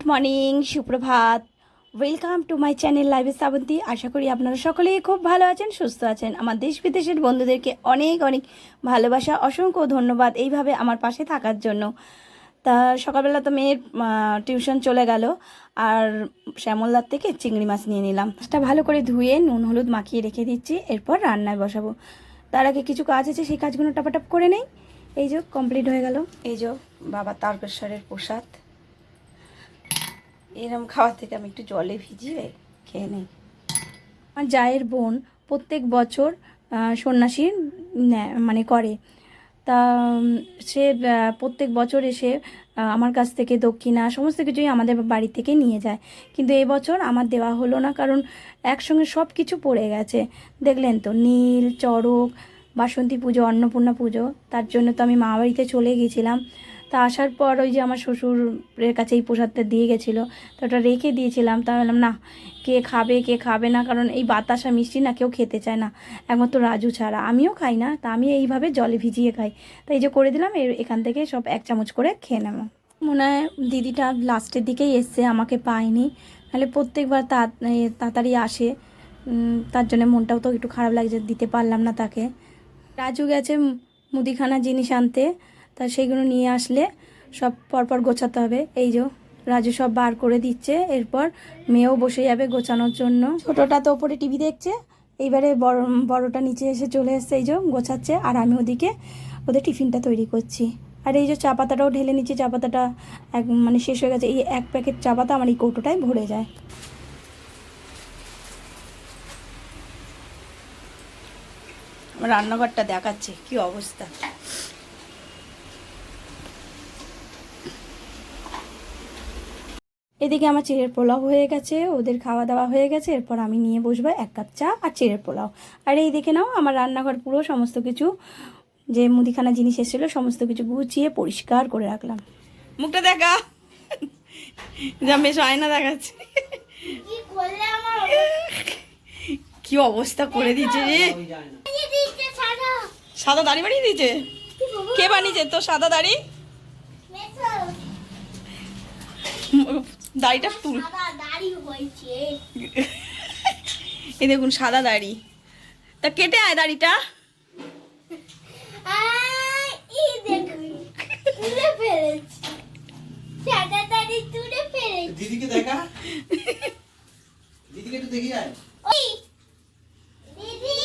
Good morning, সুপ্রভাত। Welcome to my channel লাইভে শ্রাবন্তী আশা করি আপনারা সকলেই খুব ভালো আছেন, সুস্থ আছেন। আমার দেশ বিদেশের বন্ধুদেরকে অনেক অনেক ভালোবাসা, অসংখ্য ধন্যবাদ এইভাবে আমার পাশে থাকার জন্য। তা সকালবেলা তো মেয়ের টিউশন চলে গেল, আর শ্যামলদার থেকে চিংড়ি মাছ নিয়ে নিলাম। মাছটা ভালো করে ধুয়ে নুন, হলুদ মাখিয়ে রেখে দিচ্ছি, এরপর রান্নায় বসাবো। তার আগে কিছু কাজ আছে, সেই কাজগুলো টাপাটাপ করে নেই। এই যে কমপ্লিট হয়ে গেল। এই যে, বাবা তারকেশ্বরের প্রসাদ। এরম খাওয়ার থেকে আমি একটু জলে ভিজিয়ে খেয়ে নিই। আমার জায়ের বোন প্রত্যেক বছর সন্ন্যাসী নেয় মানে করে। তা সে প্রত্যেক বছর এসে আমার কাছ থেকে দক্ষিণা, সমস্ত কিছুই আমাদের বাড়ি থেকে নিয়ে যায়। কিন্তু এবছর আমার দেওয়া হলো না, কারণ একসঙ্গে সব কিছু পড়ে গেছে। দেখলেন তো, নীল, চড়ক, বাসন্তী পুজো, অন্নপূর্ণা পুজো, তার জন্য তো আমি মা বাড়িতে চলে গিয়েছিলাম তা আসার পর ওই যে আমার শ্বশুরের কাছে এই প্রসাদটা দিয়ে গেছিল, তো ওটা রেখে দিয়েছিলাম। তা বললাম, না, কে খাবে কে খাবে না? কারণ এই বাতাসা মিষ্টি না কেউ খেতে চায় না। একমাত্র রাজু ছাড়া। আমিও খাই না, তা আমি এইভাবে জলে ভিজিয়ে খাই। তাই এই যে করে দিলাম এখান থেকে সব এক চামচ করে খেয়ে নেব। মনে হয় দিদিটা লাস্টের দিকেই এসছে, আমাকে পায়নি। নাহলে প্রত্যেকবার তাড়াতাড়ি আসে। তার জন্য মনটাও তো একটু খারাপ লাগছে, দিতে পারলাম না তাকে। রাজু গেছে মুদিখানা জিনিস আনতে। তা সেইগুলো নিয়ে আসলে সব পরপর গোছাতে হবে। এই যে রাজু সব বার করে দিচ্ছে, এরপর মেয়েও বসে যাবে গোছানোর জন্য। ছোটোটা তো ওপরে টিভি দেখছে, এইবারে বড়, বড়টা নিচে এসে চলে এসছে, এই যে গোছাচ্ছে, আর আমি ওদিকে ওদের টিফিনটা তৈরি করছি। আর এই যে চা পাতাটাও ঢেলে নিচ্ছি, চা পাতাটা এক মানে শেষ হয়ে গেছে, এই এক প্যাকেট চা পাতা আমার এই কৌটোটায় ভরে যায়। রান্নাঘরটা দেখাচ্ছে, কি অবস্থা? এদিকে আমার চিড়ের পোলাও হয়ে গেছে ওদের খাওয়া দাওয়া হয়ে গেছে এরপর আমি নিয়ে বসবো এক কাপ চা আর চিড়ের পোলাও। আর এই দেখে নাও আমার রান্নাঘর পুরো সমস্ত কিছু যে মুদিখানা জিনিস এসেছিল সমস্ত কিছু গুছিয়ে পরিষ্কার করে রাখলাম। মুখটা দেখা যা বেশ আয়না দেখাচ্ছে। কি করলে আমার কি অবস্থা করে দিয়েছে রে। দিচ্ছে সাদা। সাদা দাড়ি বানিয়ে দিয়েছে? কে বানিয়েছে তো সাদা দাড়ি? দাড়িটা তুল। দাড়ি হয়েছে। এই দেখুন সাদা দাড়ি। তা কেটে আয় দাড়িটা। আই এই দেখুন তুলে ফেলেছি। সাদা দাড়ি তুলে ফেলেছি। দিদিকে দেখা। দিদিকে একটু দেখি যায় ওই দিদি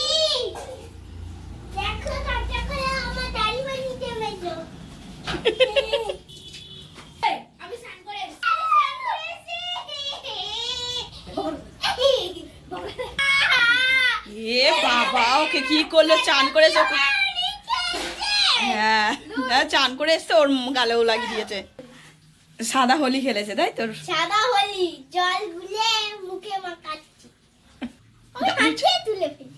দেখো কাটা করে আমার দাড়ি বানিয়ে মেজো আমি স্নান করে এসেছি। আমি স্নান করে এসেছি। এ বাবা ওকে কি করল চান করে হ্যাঁ হ্যাঁ, চান করে এসছে ওর গালেও লাগিয়ে দিয়েছে। সাদা হোলি খেলেছে তাই তোর? সাদা হলি জল গুলে মুখে মাখাচ্ছি। তুলে ফেলি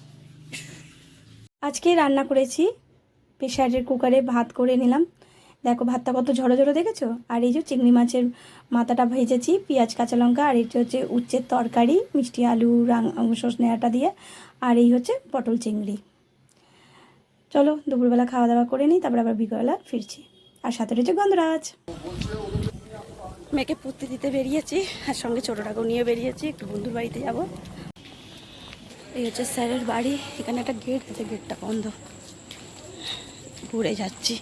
আজকে রান্না করেছি প্রেশারের কুকারে ভাত করে নিলাম। দেখো ভাতটা কত ঝরো ঝরো দেখেছ? আর এই যে চিংড়ি মাছের মাথাটা ভেজেছি পেঁয়াজ কাঁচা লঙ্কা আর এটা হচ্ছে উচ্ছের তরকারি মিষ্টি আলু রাং সজনে আটা দিয়ে আর এই হচ্ছে পটল চিংড়ি। চলো, দুপুরবেলা খাওয়া দাওয়া করে নিই, তারপর আবার বিকেলবেলা ফিরছি। আর সাথে রয়েছে গন্ধরাজ। মেয়েকে পড়তে দিতে বেরিয়েছি, আর সঙ্গে ছোটোটাকেও নিয়ে বেরিয়েছি, একটু বন্ধুর বাড়িতে যাব। এই হচ্ছে স্যারের বাড়ি, এখানে একটা গেট আছে, গেটটা বন্ধ। ঘুরে যাচ্ছি।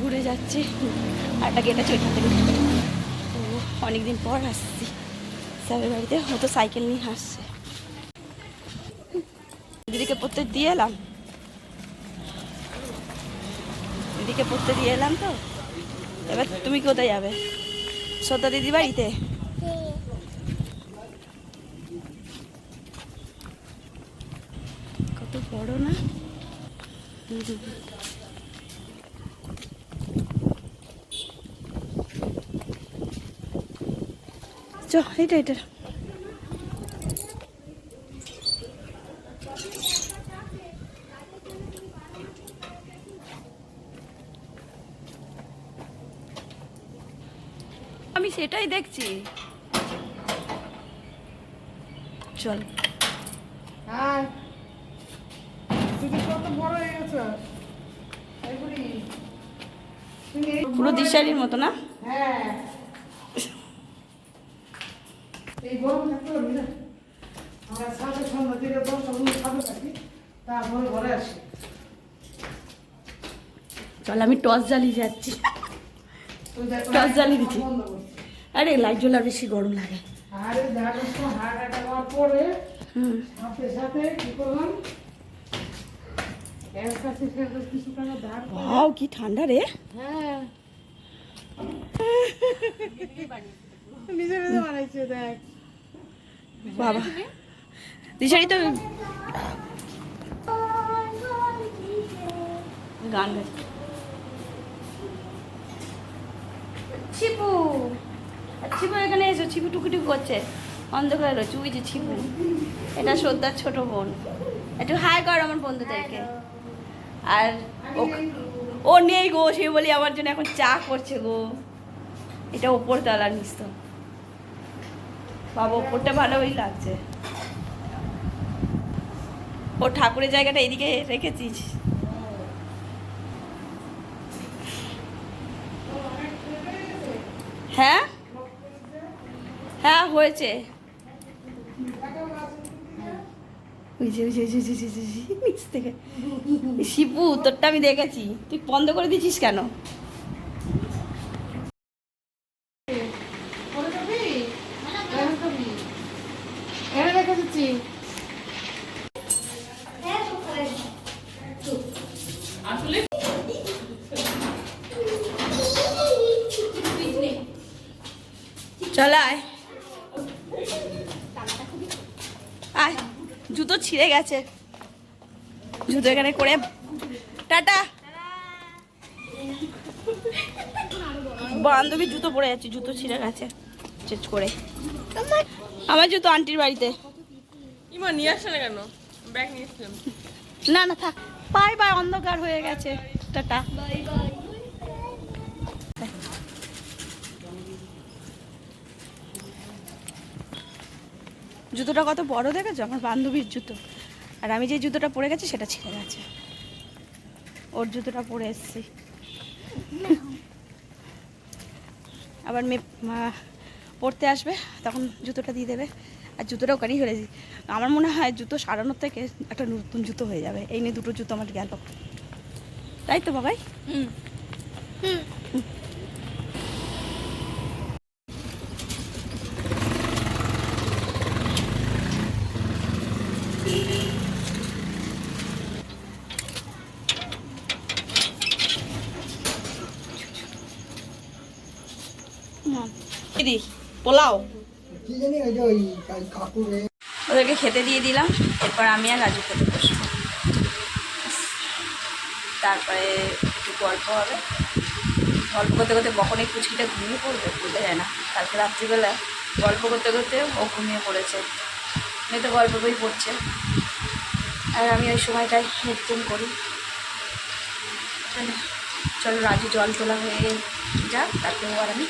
ঘুরে যাচ্ছি, আর একটা গেট আছে ওইখান থেকে। অনেকদিন পর আসছি। স্যারের বাড়িতে হয়তো সাইকেল নিয়ে আসছে। পড়তে দিয়ে এলাম। দিদিকে পড়তে দিয়ে এলাম তো। এবার তুমি কোথায় যাবে? শ্রদ্ধা দিদি বাড়িতে? কত বড় না? চ এটা এটা আমি সেটাই দেখছি। চল। হ্যাঁ। পুরো দিশারির মতো না? হ্যাঁ। চল আমি টস জ্বালিয়ে যাচ্ছি। টস জ্বালিয়ে দিচ্ছি। আরে লাইট জ্বলা বেশি গরম লাগে। আরে পরে হুম। সাথে সাথে কি করলাম? বাও কি ঠান্ডা রে। হ্যাঁ। নিজে নিজে বানাইছে দেখ। বাবা। দিশারি তো গান গাইছে ছিপু এখানে এসো, ছিপু টুকুটুকু করছে। অন্ধকার রয়েছে, ওই যে ছিপু। এটা শ্রদ্ধার ছোট বোন। একটু হাই কর আমার বন্ধুদেরকে। আর ও- নেই গো, সে বলি আমার জন্য এখন চা করছে গো। এটা ওপর তলার নিস তো বাবা, ওপরটা ভালোই লাগছে। ও ঠাকুরের জায়গাটা এদিকে রেখেছিস? হ্যাঁ? হ্যাঁ হয়েছে। শিপু তোরটা আমি দেখেছি। তুই বন্ধ করে দিছিস কেন? ওরে যাবি? এখানে যাবি? এখানে রেখে দিচ্ছি চল আয় আয় জুতো ছিঁড়ে গেছে। জুতো এখানে করে। টাটা। বান্ধবী জুতো পরে যাচ্ছে জুতো ছিঁড়ে গেছে। চেঞ্জ করে। আমার জুতো আন্টির বাড়িতে। ইমা নিয়ে আসছে না কেন? ব্যাগ নিয়ে এসছিলাম। না না থাক। বাই বাই অন্ধকার হয়ে গেছে। টাটা। জুতোটা কত বড় দেখেছ? আমার বান্ধবীর জুতো। আর আমি যে জুতোটা পরে গেছি, সেটা ছিঁড়ে গেছে। ওর জুতোটা পরে এসছি। আবার মেয়ে পড়তে আসবে, তখন জুতোটা দিয়ে দেবে। আর জুতোটা ওখানেই ফেলেছি আমার মনে হয় জুতো সারানোর থেকে একটা নতুন জুতো হয়ে যাবে। এই নিয়ে দুটো জুতো আমার গেল। তাই তো, বাবাই? দিদি পোলাও? ওদেরকে খেতে দিয়ে দিলাম এরপর আমি আর রাজু খেতে বসবো। তারপরে একটু গল্প হবে। গল্প করতে করতে কখন এই কুচকিটা ঘুমিয়ে পড়বে বোঝা যায় না। কালকে রাত্রিবেলা গল্প করতে করতে ও ঘুমিয়ে পড়েছে। মেয়ে তো গল্প বই পড়ছে। আর আমি ওই সময়টায় হেডফোন করি। চলো চলো রাজু জল তোলা হয়ে যাক তারপরে ও আর আমি।